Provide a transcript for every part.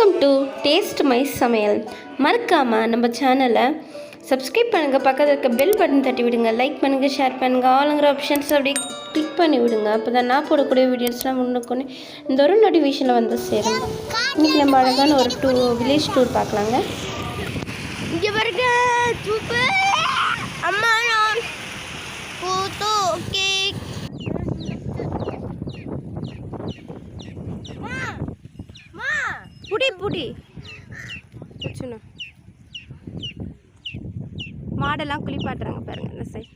Welcome to taste my சமையல் மறக்காமல் நம்ம சேனலை சப்ஸ்கிரைப் பண்ணுங்கள் பக்கத்தில் இருக்க பெல் பட்டன் தட்டி விடுங்க. லைக் பண்ணுங்கள் ஷேர் பண்ணுங்கள் ஆளுங்கிற ஆப்ஷன்ஸ் அப்படியே கிளிக் பண்ணி விடுங்க. அப்போ தான் நான் போடக்கூடிய வீடியோஸ்லாம் முன்னுக்கொண்டு இந்த ஒரு நோட்டிஃபிகேஷனில் வந்து சேரும். இன்றைக்கி நம்ம அழகான ஒரு டூ வில்லேஜ் டூர் பார்க்கலாங்க. இங்கே பாருங்க சூப்பர் அம்மா புடி புடி. சுண்ணா மாடெல்லாம் குளிப்பாட்டுறாங்க பாருங்க இந்த சைட்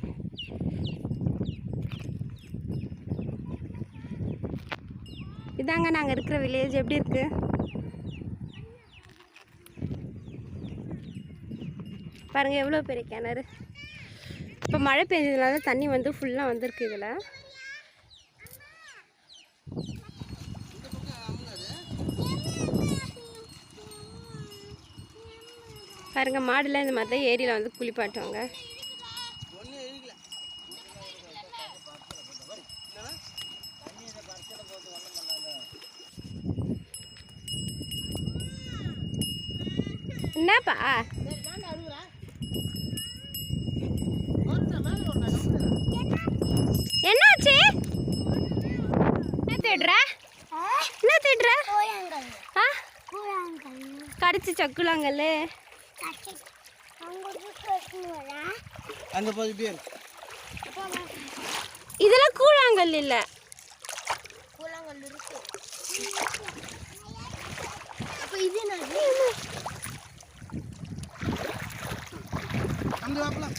இதாங்க நாங்கள் இருக்கிற வில்லேஜ் எப்படி இருக்கு? பாருங்க எவ்வளோ பெரிய கிணறு. இப்போ மழை பெஞ்சதுனால தண்ணி வந்து ஃபுல்லாக வந்திருக்கு இதில். பாருங்க மாடுலாம் இந்த மாதிரி தான் ஏரியில் வந்து குளிப்பாட்டுவாங்க. என்னப்பா? என்னாச்சு? என்ன தேடுற? என்ன தேடுற? கடிச்சு சக்குலாங்கல்ல. அந்த பகுதி பேர் இதெல்லாம் கூழாங்கல் இல்லை கூழாங்கல் இருக்கு அப்ப இது அந்த வாப்பலாம்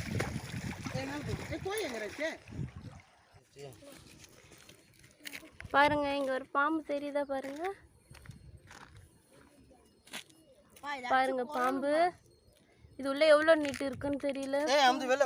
பாருங்க இங்க ஒரு பாம்பு தெரியுதா பாருங்க பாருங்க பாம்பு இது உள்ள எவ்வளோ நீட்டு இருக்குன்னு தெரியல. ஏய் வெளில